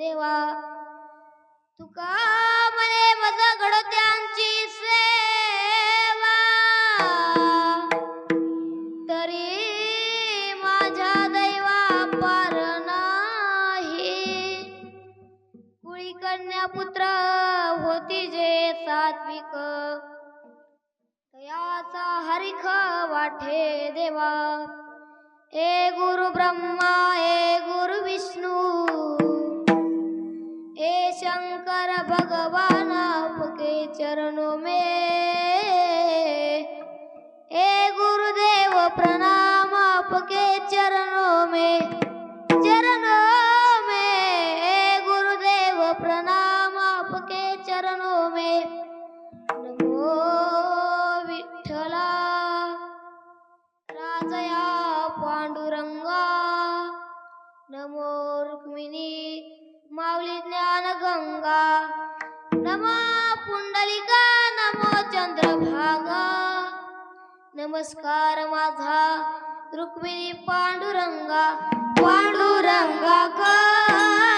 देवा तुका चरणों में। ए गुरुदेव प्रणाम आपके चरणों में। चरणों में ए गुरुदेव प्रणाम आपके चरणों में। नमो विठ्ठला राजया पांडुरंगा। नमो रुक्मिणी माऊली ज्ञान गंगा नमो पुंडलिका नमो चंद्रभागा नमस्कार माझा रुक्मिणी पांडुरंगा पांडुरंगा करू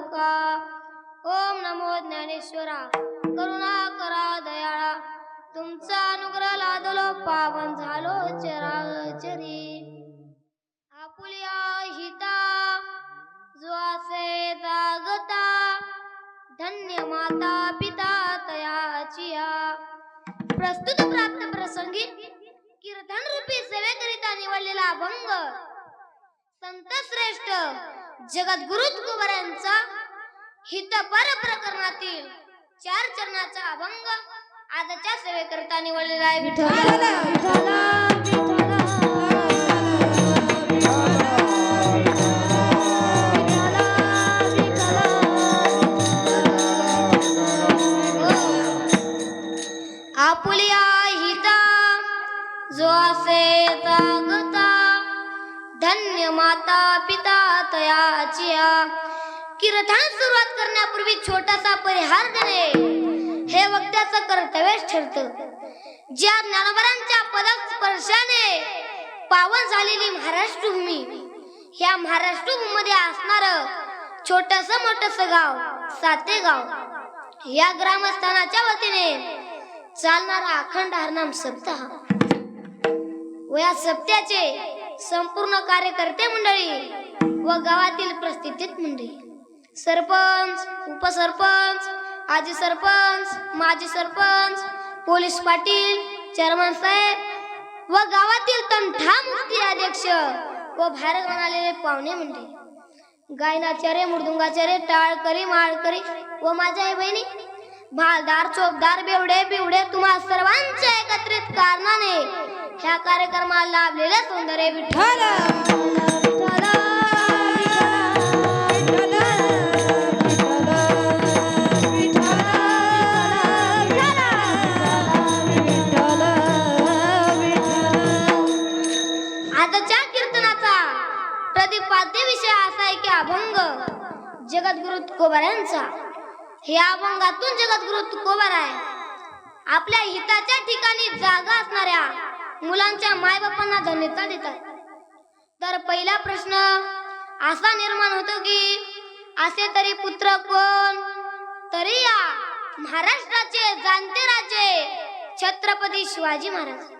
तुका ओम नमो ज्ञानेश्वरा करुणा करा दयाळा। तुमचा अनुग्रह लादलो पावन झालो चराचरी। आपुल्या हिता जो असे जागता धन्य माता पिता तयाचिया। प्रस्तुत प्राप्त प्रसंगी कीर्तन रूपी सेवेकरिता निवडलेला अभंग संत श्रेष्ठ जगद्गुरु हित हितपर प्रकरणातील चार चरणाचा अभंग आजच्या सेवेकरिता निवडलेला आहे विठ्ठल. हार देणे हे वक्त्याचं कर्तव्यच ठरत. ज्या ज्ञानवरांच्या पदक स्पर्शाने पावन झालेली महाराष्ट्र भूमी महाराष्ट्रभूमीमध्ये महाराष्ट्रमध्ये असणार छोटस मोठस गाव सातेगाव या ग्रामस्थानाच्या वतीने चालणारा अखंड हरनाम सप्ताह व या सप्त्याचे संपूर्ण कार्यकर्ते मंडळी व गावातील प्रस्थितीत मंडळी. सरपंच उपसरपंच आजी सरपंच माजी सरपंच पोलीस पाटील चेअरमन साहेब व गावातील तंठा मुक्ती अध्यक्ष व भारत म्हणालेले पाहुणे म्हणते गायनाचार्य मृदुंगाचार्य टाळकरी माळकरी व माझ्या आई बहिणी भालदार चोपदार बेवडे बिवडे तुम्हा सर्वांच्या एकत्रित कारणाने ह्या कार्यक्रमाला लाभलेले सौंदर्य विठ्ठल. प्रतिपाद्य विषय असा आहे की अभंग जगद्गुरु तुकोबारांचा हे अभंगातून जगद्गुरु तुकोबार आहे आपल्या हिताच्या ठिकाणी जागा असणाऱ्या मुलांच्या मायबापांना धन्यता देतात. तर पहिला प्रश्न असा निर्माण होतो की असे तरी पुत्र कोण? तरी या महाराष्ट्राचे जाणते राजे छत्रपती शिवाजी महाराज.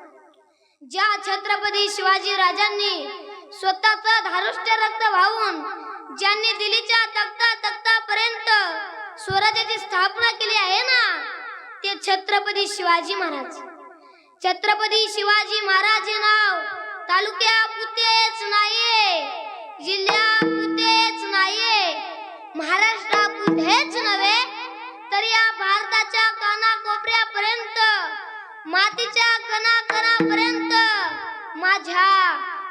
ज्या छत्रपती शिवाजी राजांनी स्वतःच धारुष्ट्य रक्त वाहून ज्यांनी दिल्लीच्या तक्ता तक्तापर्यंत स्वराज्याची स्थापना केली आहे ना ते छत्रपती शिवाजी महाराज. छत्रपती शिवाजी महाराज हे नाव तालुक्या पुतेच नाहीये जिल्ह्या पुतेच नाहीये महाराष्ट्रा पुतेच नव्हे तर या भारताच्या कानाकोपऱ्यापर्यंत मातीच्या कणाकणापर्यंत माझ्या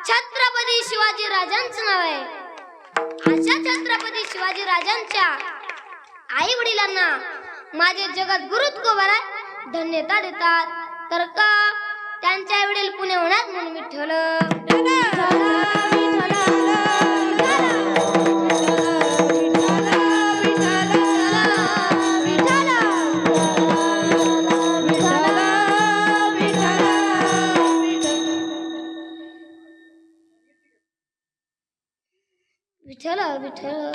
छत्रपती शिवाजी राजांचं नाव आहे. अशा छत्रपती शिवाजी राजांच्या आई वडिलांना माझे जगत गुरु धन्यता देतात. तर का त्यांच्या आई वडील पुणे होण्यात म्हणून मी ठेवलं विठ्ठल विठ्ठल.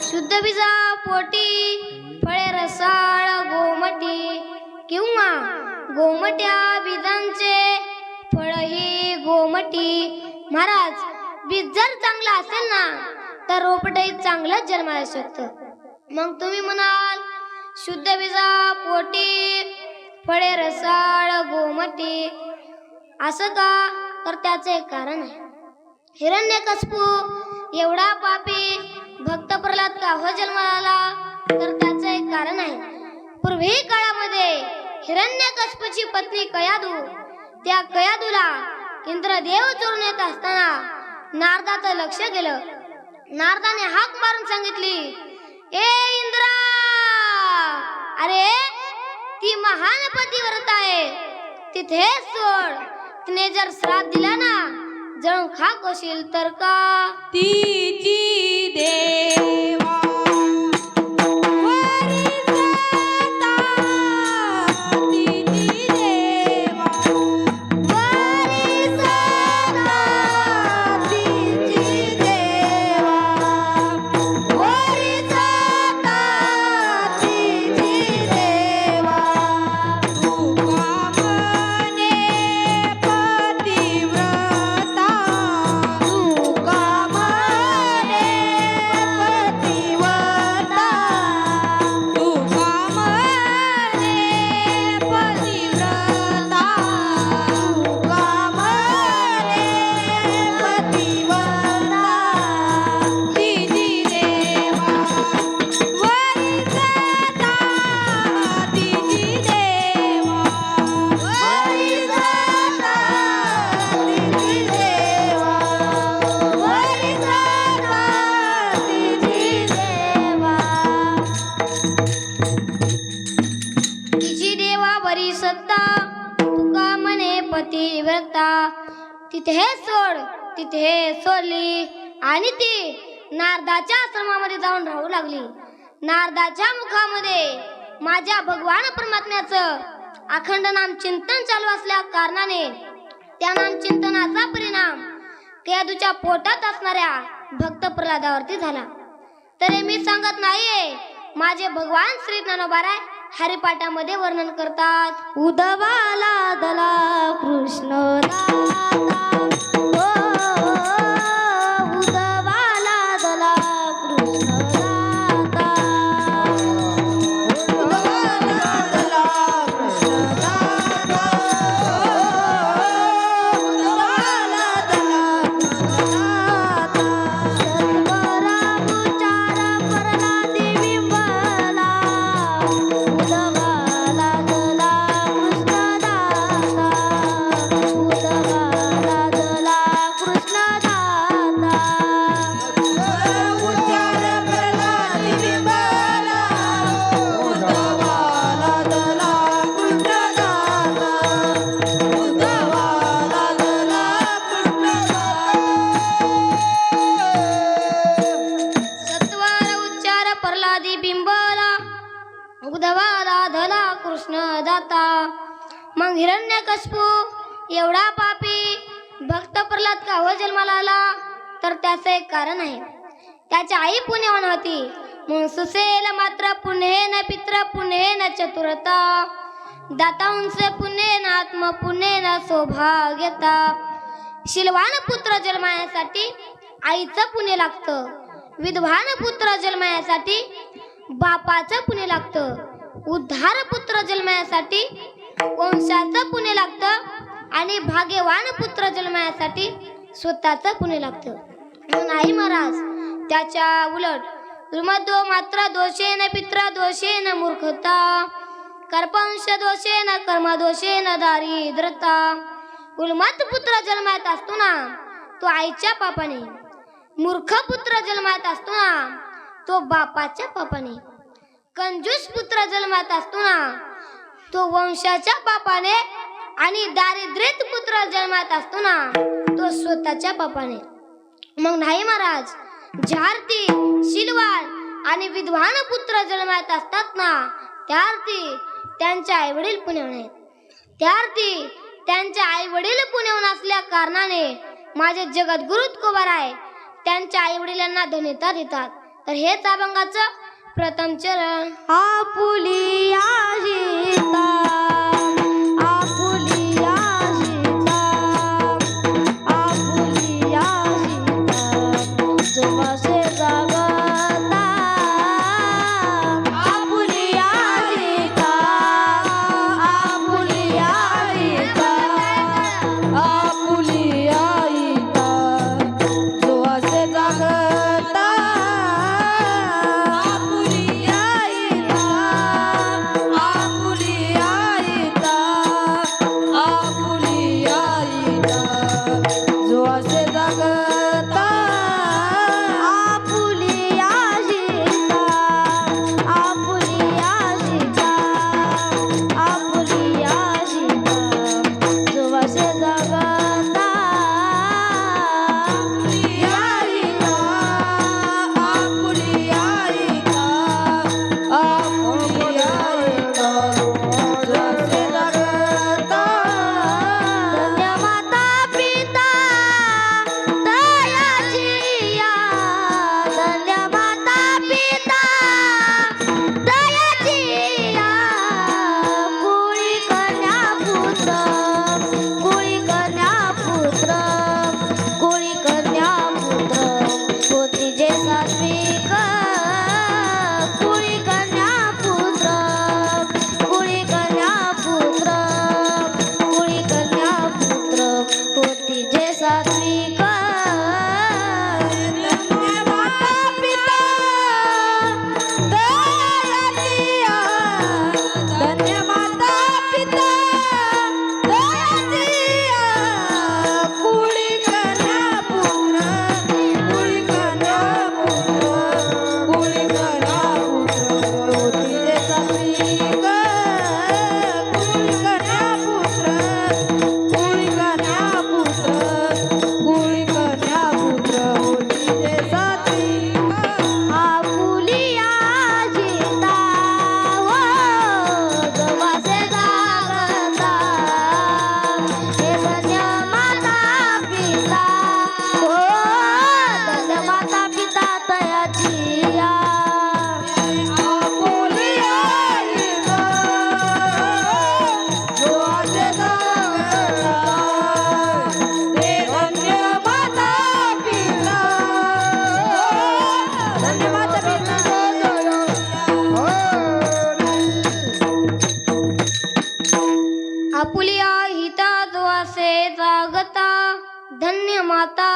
शुद्ध बीजा पोटी फळे रसाळ गोमटी किंवा गोमट्या बीजांचे फळ ही गोमटी. महाराज बीज जर चांगलं असेल ना तर रोपटही चांगलंच जन्माला शकतं मग तुम्ही म्हणाल शुद्ध बीजा पोटी फळे रसाळ गोमटी. असं का? तर त्याचे एक कारण आहे. हिरण्यकस्पू एवढा पापी भक्त प्रल्हाद का हो जन्माला आला तर त्याचं एक कारण आहे. पूर्वी काळामध्ये हिरण्यकस्पूची पत्नी कयादू त्या कयादूला इंद्रदेव चोरून येत असताना नारदाचं लक्ष गेलं. नारदाने हाक मारून सांगितली ए इंद्रा! अरे ती महान पतिव्रत आहे. तिथे सोड. तिने जर श्राप दिला ना जण खाक होशील तर का? तिची देऊ तिथे सोड तिथे सोडली. आणि ती नारदाच्या आश्रमामध्ये जाऊन राहू लागली. नारदाच्या मुखामध्ये माझ्या भगवान परमात्म्याचं अखंड नाम चिंतन चालू असल्या कारणाने त्या नाम चिंतनाचा परिणाम केदूच्या पोटात असणाऱ्या भक्त प्रल्हादावरती झाला. तरी मी सांगत नाहीये माझे भगवान श्री ज्ञानोबाराय हरिपाठामध्ये वर्णन करतात. उदवाला दला कृष्ण सुसेल मात्र पुण्येन पित्र न चतुरता. दातांस न आत्म पुणे न सौभाग्यता. शिलवान पुत्र जन्मायासाठी आईचं पुणे लागतं. विद्वान पुत्र जन्मायासाठी बापाचं पुणे लागतं. उद्धार पुत्र जन्मायासाठी वंशाचं पुणे लागतं. आणि भाग्यवान पुत्र जन्मायासाठी स्वतःचं पुणे लागतं. म्हणून आई महाराज त्याच्या उलट श्रीमद्दो मात्र दोषेन पित्र दोषेन मूर्खता कर्पंश दोषेन कर्म दोषेन दारिद्रता उलमत पुत्र जन्मात असतो ना तो आईच्या पापाने. मूर्ख पुत्र जन्मात असतो ना तो बापाच्या पापाने. कंजूस पुत्र जन्मात असतो ना तो वंशाच्या पापाने. आणि दारिद्र्यत पुत्र जन्मात असतो ना तो स्वतःच्या पापाने. मग नाही महाराज झारती आणि विद्वान पुत्र जन्मात असतात ना त्यार्थी त्यांचे आई वडील पुण्यवन आहेत. त्यार्थी त्यांचे आई वडील पुण्यवन असल्या कारणाने माझे जगद्गुरु कुमार आहे. त्यांच्या आई वडिलांना धन्यता देतात. तर हेच अभंगाचं प्रथम चरण. आपुली सीता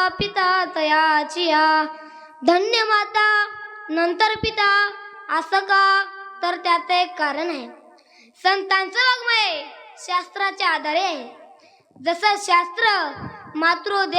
पिता तयाचिया धन्य माता नंतर पिता असं का? तर त्याचं एक कारण आहे. संतांचं वाङ्मय शास्त्राच्या आधारे आहे. जसं शास्त्र मातृदेव